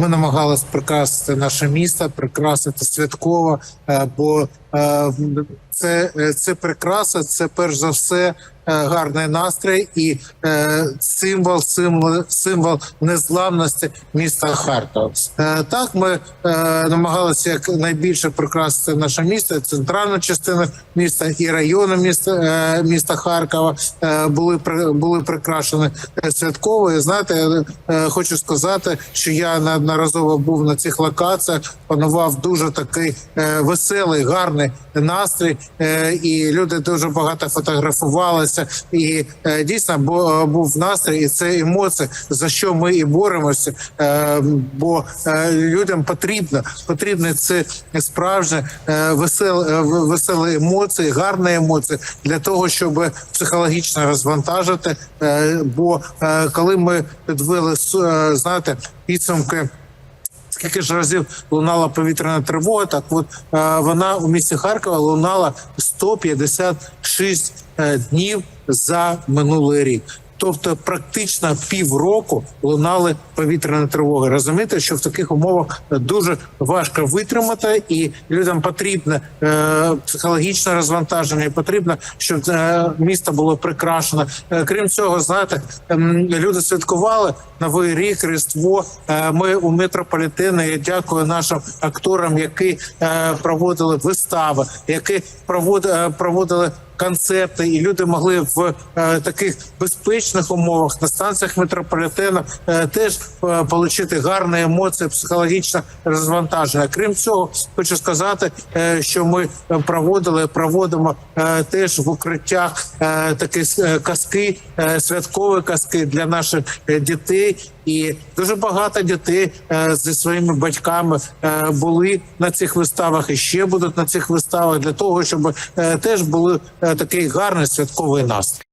Ми намагалися прикрасити наше місто, прикрасити святково, е, бо це, е, це прикраса, це перш за все е, гарний настрій і е, символ, символ, символ незламності міста Харкова. Е, так, ми е, намагалися як найбільше прикрасити наше місто, центральну частину міста і райони міста, е, міста Харкова е, були були прикрашені е, святково. І знаєте, е, хочу сказати, що я неодноразово був на цих локаціях, панував дуже такий е, веселий, гарний настрій, е, і люди дуже багато фотографувалися. І е, дійсно бу- був настрій, і це емоції, за що ми і боремося. Е, бо е, людям потрібно потрібне це справжнє е, веселе, е, веселі емоції, гарні емоції для того, щоб психологічно розвантажити. Е, бо е, коли ми підвели е, знаєте підсумки. Скільки ж разів лунала повітряна тривога? Так, от е, вона у місті Харкова лунала 156 е, днів за минулий рік. Тобто, практично півроку лунали повітряні тривоги. Розумієте, що в таких умовах дуже важко витримати, і людям потрібне е, психологічне розвантаження. і Потрібно, щоб е, місто було прикрашено. Е, крім цього, знаєте, ем, люди святкували новий рік, різдво. Е, ми у метрополітені. Я дякую нашим акторам, які е, проводили вистави, які е, проводили концерти, і люди могли в е, таких безпечних умовах на станціях метрополітену е, теж е, отримати гарні емоції, психологічне розвантаження. Крім цього, хочу сказати, що ми проводили, проводимо теж в укриттях такі казки, святкові казки для наших дітей. І дуже багато дітей е, зі своїми батьками е, були на цих виставах і ще будуть на цих виставах для того, щоб е, теж були такий гарний святковий настрій.